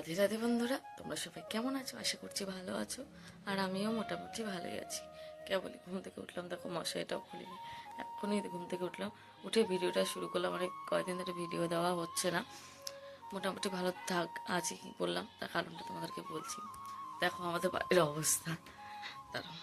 রাধে রাধে বন্ধুরা, তোমরা সবাই কেমন আছো? আশা করছি ভালো আছো। আর আমিও মোটামুটি ভালোই আছি। কেবলই ঘুম থেকে উঠলাম। দেখো মশাইটাও খুলিনি। এক্ষুনি ঘুম থেকে উঠলাম। উঠে ভিডিওটা শুরু করলাম। অনেক কয়েকদিন ধরে ভিডিও দেওয়া হচ্ছে না। মোটামুটি ভালো থাক আছি কি করলাম তার কারণটা তোমাদেরকে বলছি। দেখো আমাদের বাড়ির অবস্থা। দাঁড়াও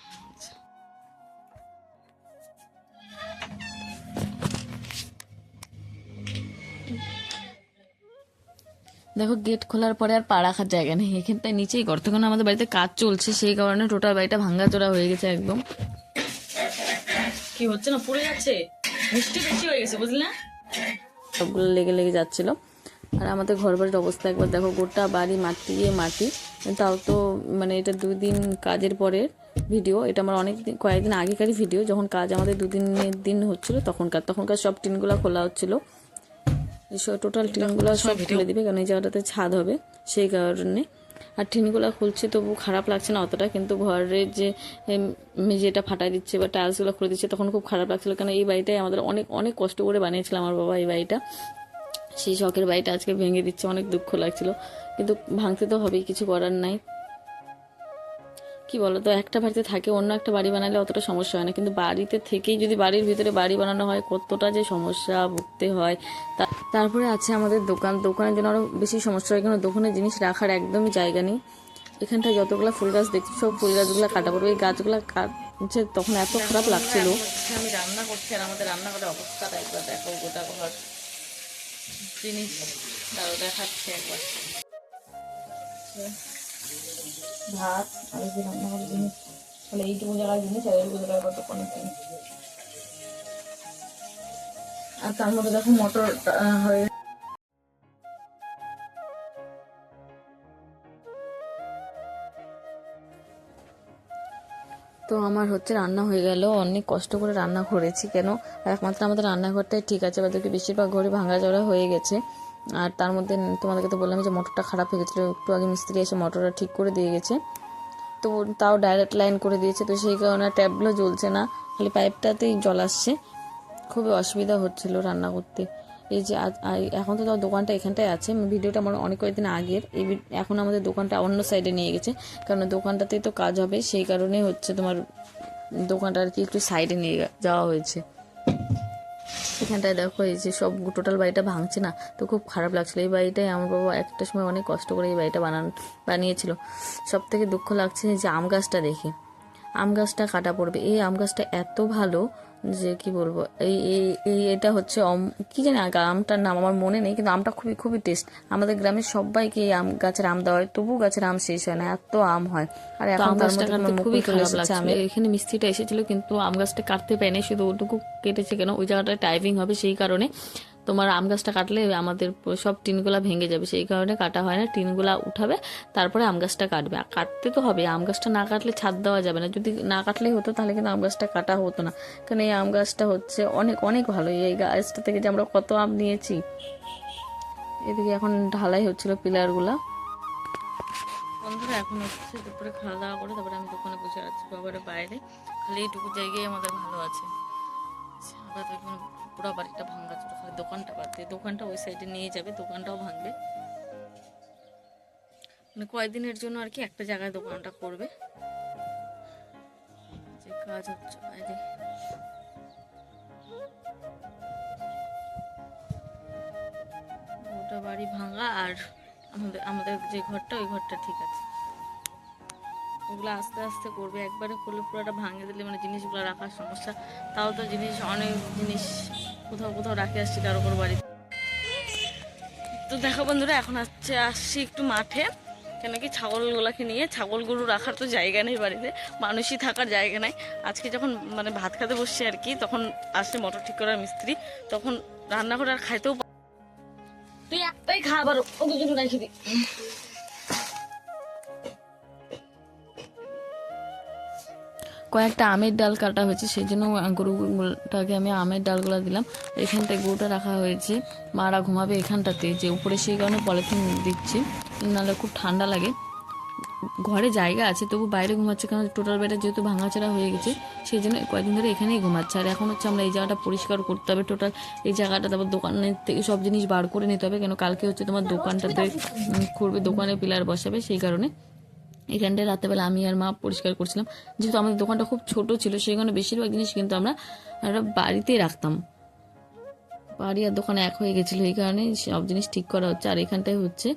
দেখো গেট খোলার পরে আর পা রাখার জায়গা নেই। এখানটায় নিচেই গর্ত কারণ আমাদের বাড়িতে কাজ চলছে, সেই কারণে টোটাল বাড়িটা ভাঙ্গাচোরা হয়ে গেছে একদম। কি হচ্ছে না? পড়ে যাচ্ছে। মিষ্টি বেশি হয়ে গেছে, বুঝলি? না সবগুলো লেগে লেগে যাচ্ছিল। আর আমাদের ঘর বাড়ির অবস্থা একবার দেখো, গোটা বাড়ি মাটি মাটি। তাও তো মানে এটা দুই দিন কাজের পরের ভিডিও। এটা আমার অনেক দিন, কয়েকদিন আগেকারই ভিডিও। যখন কাজ আমাদের দুদিনের দিন হচ্ছিল, তখনকার তখনকার সব টিনগুলো খোলা হচ্ছিল। টোটাল টিনগুলো সব খুলে দিবে কারণ এই জায়গাটাতে ছাদ হবে সেই কারণে। আর টিনগুলো খুলছে তবু খারাপ লাগছে না অতটা কিন্তু ঘরের যে মেঝেটা ফাটাই দিচ্ছে বা টাইলসগুলো খুলে দিচ্ছে তখন খুব খারাপ লাগছিল কারণ এই বাড়িটাই আমাদের অনেক অনেক কষ্ট করে বানিয়েছিল আমার বাবা এই বাড়িটা। সেই শখের বাড়িটা আজকে ভেঙে দিচ্ছে অনেক দুঃখ লাগছিল। কিন্তু ভাঙতে তো হবেই কিছু করার নাই। কি বলতো, একটা বাড়িতে থাকে, অন্য একটা বাড়ি বানালে অতটা সমস্যা হয় না। কিন্তু বাড়িতে থেকেই যদি বাড়ির ভিতরে বাড়ি বানানো হয়, কতটা যে সমস্যা ভুগতে হয়। তা- তারপরে আছে আমাদের দোকান। দোকানের জন্য আরও বেশি সমস্যা হয় কারণ দোকানে জিনিস রাখার একদমই জায়গা নেই। এখানটায় যতগুলো ফুল গাছ দেখছি, সব ফুল গাছগুলো কাটা পড়বে। এই গাছগুলো কাটছে, তখন এত খারাপ লাগছিল। আমি রান্না করছি, আর আমাদের রান্নাঘরের অবস্থাটা একবার দেখো, গোটা ঘর জিনিস দেখাচ্ছে একবার। ভাত আর যে রান্নাঘরের জিনিস মানে এইটুকু জায়গার জিনিস, আর এইটুকু জায়গায় কত জিনিস আর তার মধ্যে দেখো মোটর হয়ে তো আমার হচ্ছে রান্না হয়ে গেল, অনেক কষ্ট করে রান্না করেছি কেন? একমাত্র আমাদের রান্নাঘরটাই ঠিক আছে বাদবাকি বেশিরভাগ ঘরে ভাঙা চড়া হয়ে গেছে। আর তার মধ্যে তোমাদেরকে তো বললাম যে মোটরটা খারাপ হয়ে গেছিল। একটু আগে মিস্ত্রি এসে মোটরটা ঠিক করে দিয়ে গেছে। তো তাও ডাইরেক্ট লাইন করে দিয়েছে। তো সেই কারণে ট্যাবগুলো জ্বলছে না। খালি পাইপটাতেই জল আসছে। খুবই অসুবিধা হচ্ছিল রান্না করতে। এই যে এখন তো তাও দোকানটা এখানটায় আছে। ভিডিওটা আমার অনেক কয়েকদিন আগের। এই এখন আমাদের দোকানটা অন্য সাইডে নিয়ে গেছে। কারণ দোকানটাতেই তো কাজ হবে। সেই কারণে হচ্ছে তোমার দোকানটা আর কি একটু সাইডে নিয়ে যাওয়া হয়েছে। এখানটায় দেখো এই যে সব টোটাল বাড়িটা ভাঙছে না, তো খুব খারাপ লাগছিল। এই বাড়িটাই আমার বাবা একটা সময় অনেক কষ্ট করে এই বাড়িটা বানান, বানিয়েছিল। সব থেকে দুঃখ লাগছে যে আম গাছটা দেখে, আম গাছটা কাটা পড়বে। এই আম গাছটা এত ভালো যে কি বলব এই এই এটা হচ্ছে অম- কি জানি আমটার নাম আমার মনে নেই কিন্তু আমটা খুবই খুবই টেস্ট আমাদের গ্রামের সবাইকে এই আম গাছের আম দেওয়া হয় তবু গাছের আম শেষ হয় না এত আম হয়। আর এখন তার মধ্যে খুবই খারাপ লাগছে। আমি এখানে মিস্ত্রিটা এসেছিল কিন্তু আম গাছটা কাটতে পারেনি শুধু ওটুকু কেটেছে কেন ওই জায়গাটা টাইপিং হবে সেই কারণে। তোমার আম গাছটা কাটলে আমাদের সব টিনগুলা ভেঙে যাবে, সেই কারণে কাটা হয় না, টিনগুলা উঠাবে, তারপরে আম গাছটা কাটবে। কাটতে তো হবে, আম গাছটা না কাটলে ছাদ দেওয়া যাবে না, যদি না কাটলেই হতো তাহলে কিন্তু আম গাছটা কাটা হতো না। কারণ এই আম গাছটা হচ্ছে অনেক অনেক ভালো, এই গাছটা থেকে যে আমরা কত আম নিয়েছি। এদিকে এখন ঢালাই হচ্ছিল পিলারগুলা। বন্ধুরা, এখন হচ্ছে দুপুরে খাওয়া দাওয়া করে তারপরে আমি দোকানে বসে আছি, বাবারে বাইরে। খালি এইটুকু জায়গায় আমাদের ভালো আছে। আবার পুরো বাড়িটা ভাঙ্গা চোরা খালি দোকানটা দিয়ে দোকানটা ওই সাইডে নিয়ে যাবে, দোকানটাও ভাঙবে। মানে কয়েকদিনের জন্য আর কি একটা জায়গায় দোকানটা করবে। যে কাজ হচ্ছে বাইরে ওটা বাড়ি ভাঙা আর আমাদের আমাদের যে ঘরটা, ওই ঘরটা ঠিক আছে। ওগুলো আস্তে আস্তে করবে। একবারে করলে পুরোটা ভাঙে দিলে মানে জিনিসগুলো রাখার সমস্যা। তাও তো জিনিস, অনেক জিনিস কোথাও কোথাও রাখে আসছি কারও কারও বাড়িতে। তো দেখো বন্ধুরা, এখন আসছে, আসছি একটু মাঠে। কেন কি ছাগলগুলোকে নিয়ে, ছাগল গরু রাখার তো জায়গা নেই বাড়িতে, মানুষই থাকার জায়গা নাই। আজকে যখন মানে ভাত খেতে বসছি আর কি, তখন আসছে মোটর ঠিক করার মিস্ত্রি। তখন রান্না করে আর খাইতেও তুই একটাই খা আবার, ও দুজন রেখে দি। কয়েকটা আমের ডাল কাটা হয়েছে, সেই জন্য গরুটাকে আমি আমের ডালগুলো দিলাম। এখানটায় গরুটা রাখা হয়েছে। মারা ঘুমাবে এখানটাতে, যে উপরে সেই কারণে পলিথিন দিচ্ছি। নাহলে খুব ঠান্ডা লাগে। ঘরে জায়গা আছে, তবু বাইরে ঘুমাচ্ছে কারণ টোটাল বেডটা যেহেতু ভাঙাচড়া হয়ে গেছে, সেই জন্য কয়েকদিন ধরে এখানেই ঘুমাচ্ছে। আর এখন হচ্ছে আমরা এই জায়গাটা পরিষ্কার করতে হবে। টোটাল এই জায়গাটা তারপর দোকানের থেকে সব জিনিস বার করে নিতে হবে, কেন কালকে হচ্ছে তোমার দোকানটাতে খুঁড়বে দোকানে পিলার বসাবে, সেই কারণে। এখানটায় রাত্রেবেলা আমি আর মা পরিষ্কার করছিলাম। যেহেতু আমাদের দোকানটা খুব ছোট ছিল, সেই কারণে বেশিরভাগ জিনিস কিন্তু আমরা বাড়িতেই রাখতাম। বাড়ি আর দোকানে এক হয়ে গেছিল, এই কারণে সব জিনিস ঠিক করা হচ্ছে। আর এখানটায় হচ্ছে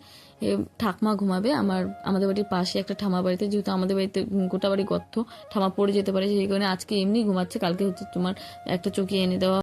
ঠাকমা ঘুমাবে। আমার, আমাদের বাড়ির পাশে একটা ঠামা বাড়িতে, যেহেতু আমাদের বাড়িতে গোটা বাড়ি গর্ত, ঠামা পড়ে যেতে পারে, সেই কারণে আজকে এমনি ঘুমাচ্ছে, কালকে হচ্ছে তোমার একটা চকি এনে দেওয়া